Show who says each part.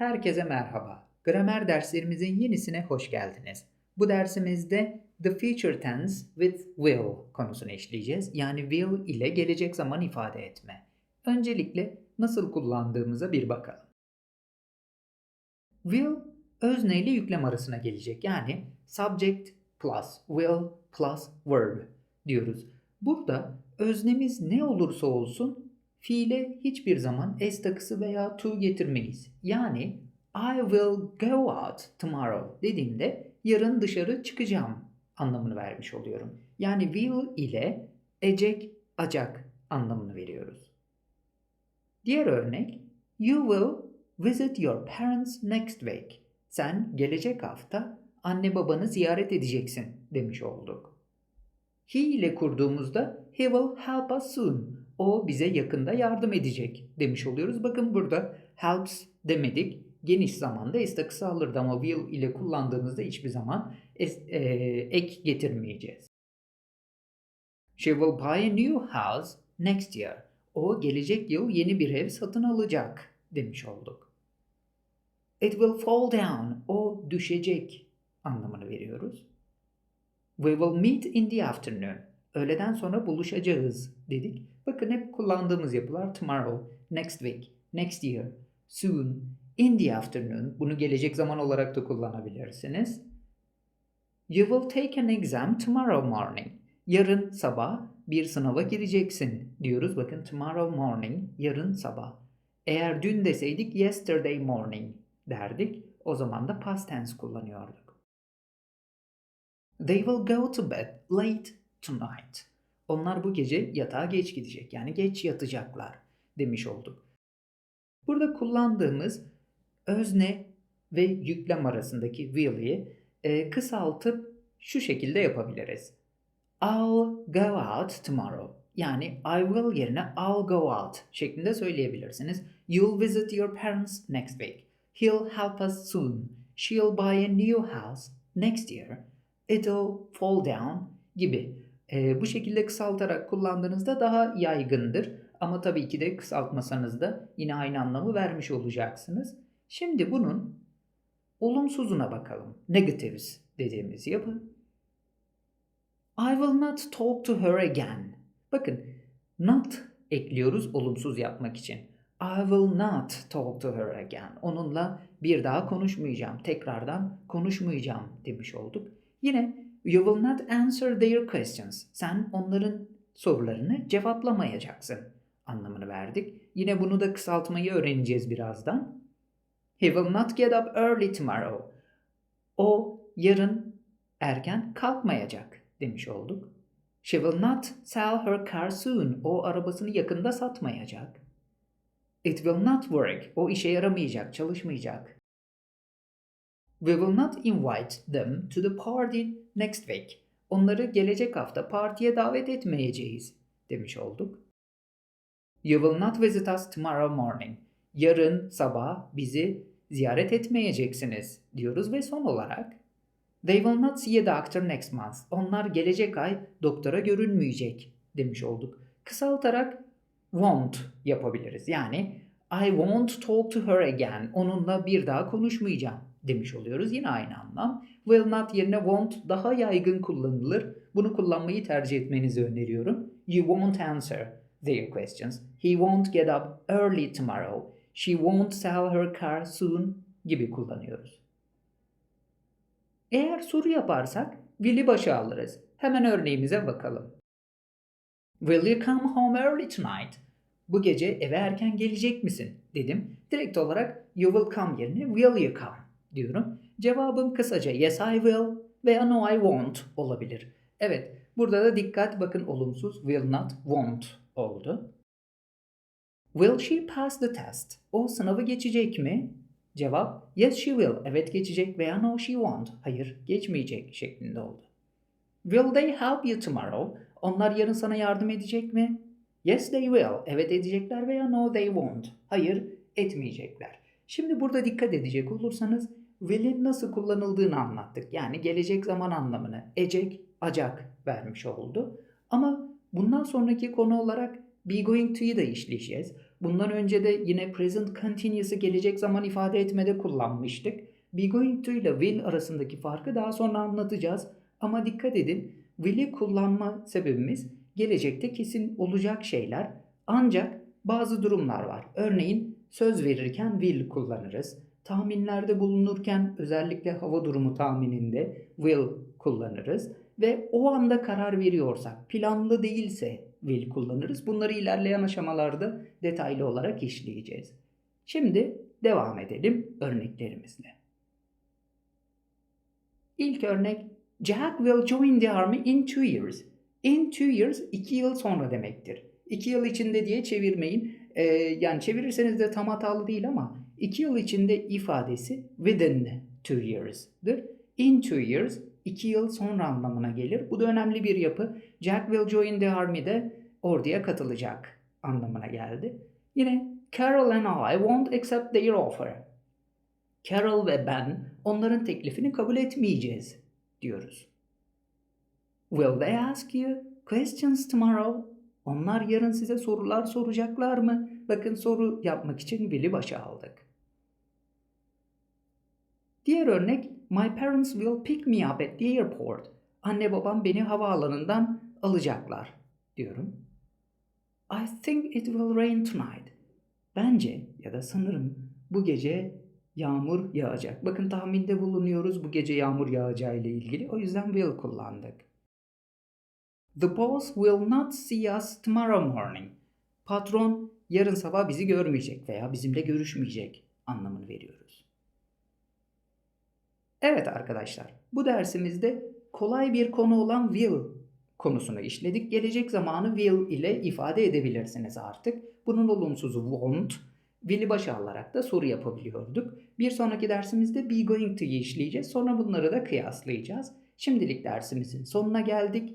Speaker 1: Herkese merhaba. Gramer derslerimizin yenisine hoş geldiniz. Bu dersimizde the future tense with will konusunu işleyeceğiz. Yani will ile gelecek zaman ifade etme. Öncelikle nasıl kullandığımıza bir bakalım. Will özne ile yüklem arasına gelecek. Yani subject plus will plus verb diyoruz. Burada öznemiz ne olursa olsun fiile hiçbir zaman s takısı veya to getirmeyiz. Yani I will go out tomorrow dediğimde yarın dışarı çıkacağım anlamını vermiş oluyorum. Yani will ile ecek, acak anlamını veriyoruz. Diğer örnek You will visit your parents next week. Sen gelecek hafta anne babanı ziyaret edeceksin demiş olduk. He ile kurduğumuzda he will help us soon. O bize yakında yardım edecek demiş oluyoruz. Bakın burada helps demedik. Geniş zamanda es takısı alırdı ama will ile kullandığımızda hiçbir zaman es, e, ek getirmeyeceğiz. She will buy a new house next year. O gelecek yıl yeni bir ev satın alacak demiş olduk. It will fall down. O düşecek anlamını veriyoruz. We will meet in the afternoon. Öğleden sonra buluşacağız dedik. Bakın hep kullandığımız yapılar tomorrow, next week, next year, soon, in the afternoon. Bunu gelecek zaman olarak da kullanabilirsiniz. You will take an exam tomorrow morning. Yarın sabah bir sınava gireceksin diyoruz. Bakın tomorrow morning, yarın sabah. Eğer dün deseydik yesterday morning derdik. O zaman da past tense kullanıyorduk. They will go to bed late tonight. Onlar bu gece yatağa geç gidecek. Yani geç yatacaklar demiş olduk. Burada kullandığımız özne ve yüklem arasındaki will'i e, kısaltıp şu şekilde yapabiliriz. I'll go out tomorrow. Yani I will yerine I'll go out şeklinde söyleyebilirsiniz. You'll visit your parents next week. He'll help us soon. She'll buy a new house next year. It'll fall down gibi. Ee, bu şekilde kısaltarak kullandığınızda daha yaygındır. Ama tabii ki de kısaltmasanız da yine aynı anlamı vermiş olacaksınız. Şimdi bunun olumsuzuna bakalım. Negatives dediğimiz yapı. I will not talk to her again. Bakın not ekliyoruz olumsuz yapmak için. I will not talk to her again. Onunla bir daha konuşmayacağım. Tekrardan konuşmayacağım demiş olduk. Yine you will not answer their questions. Sen onların sorularını cevaplamayacaksın anlamını verdik. Yine bunu da kısaltmayı öğreneceğiz birazdan. He will not get up early tomorrow. O yarın erken kalkmayacak demiş olduk. She will not sell her car soon. O arabasını yakında satmayacak. It will not work. O işe yaramayacak, çalışmayacak. We will not invite them to the party next week. Onları gelecek hafta partiye davet etmeyeceğiz demiş olduk. You will not visit us tomorrow morning. Yarın sabah bizi ziyaret etmeyeceksiniz diyoruz ve son olarak They will not see a doctor next month. Onlar gelecek ay doktora görünmeyecek demiş olduk. Kısaltarak won't yapabiliriz. Yani I won't talk to her again. Onunla bir daha konuşmayacağım demiş oluyoruz. Yine aynı anlam. Will not yerine won't daha yaygın kullanılır. Bunu kullanmayı tercih etmenizi öneriyorum. You won't answer their questions. He won't get up early tomorrow. She won't sell her car soon gibi kullanıyoruz. Eğer soru yaparsak will'i başa alırız. Hemen örneğimize bakalım. Will you come home early tonight? Bu gece eve erken gelecek misin? dedim. Direkt olarak you will come yerine will you come diyorum. Cevabım kısaca yes I will veya no I won't olabilir. Evet burada da dikkat bakın olumsuz will not won't oldu. Will she pass the test? O sınavı geçecek mi? Cevap yes she will. Evet geçecek veya no she won't. Hayır geçmeyecek şeklinde oldu. Will they help you tomorrow? Onlar yarın sana yardım edecek mi? Yes they will. Evet edecekler veya no they won't. Hayır etmeyecekler. Şimdi burada dikkat edecek olursanız will'in nasıl kullanıldığını anlattık. Yani gelecek zaman anlamını ecek, acak vermiş oldu. Ama bundan sonraki konu olarak be going to'yu da işleyeceğiz. Bundan önce de yine present continuous'ı gelecek zaman ifade etmede kullanmıştık. Be going to ile will arasındaki farkı daha sonra anlatacağız. Ama dikkat edin, will'i kullanma sebebimiz gelecekte kesin olacak şeyler. Ancak bazı durumlar var. Örneğin söz verirken will kullanırız. Tahminlerde bulunurken özellikle hava durumu tahmininde will kullanırız ve o anda karar veriyorsak, planlı değilse will kullanırız. Bunları ilerleyen aşamalarda detaylı olarak işleyeceğiz. Şimdi devam edelim örneklerimizle. İlk örnek Jack will join the army in two years. In two years iki yıl sonra demektir. İki yıl içinde diye çevirmeyin. Ee, yani çevirirseniz de tam hatalı değil ama iki yıl içinde ifadesi within two years'dır. In two years iki yıl sonra anlamına gelir. Bu da önemli bir yapı. Jack will join the army'de orduya katılacak anlamına geldi. Yine Carol and I won't accept their offer. Carol ve ben onların teklifini kabul etmeyeceğiz diyoruz. Will they ask you questions tomorrow? Onlar yarın size sorular soracaklar mı? Bakın soru yapmak için will'i başa aldık. Diğer örnek My parents will pick me up at the airport. Anne babam beni havaalanından alacaklar diyorum. I think it will rain tonight. Bence ya da sanırım bu gece yağmur yağacak. Bakın tahminde bulunuyoruz bu gece yağmur yağacağı ile ilgili. O yüzden will kullandık. The boss will not see us tomorrow morning. Patron yarın sabah bizi görmeyecek veya bizimle görüşmeyecek anlamını veriyoruz. Evet arkadaşlar, bu dersimizde kolay bir konu olan will konusunu işledik. Gelecek zamanı will ile ifade edebilirsiniz artık. Bunun olumsuzu won't, will'i başa alarak da soru yapabiliyorduk. Bir sonraki dersimizde be going to'yu işleyeceğiz. Sonra bunları da kıyaslayacağız. Şimdilik dersimizin sonuna geldik.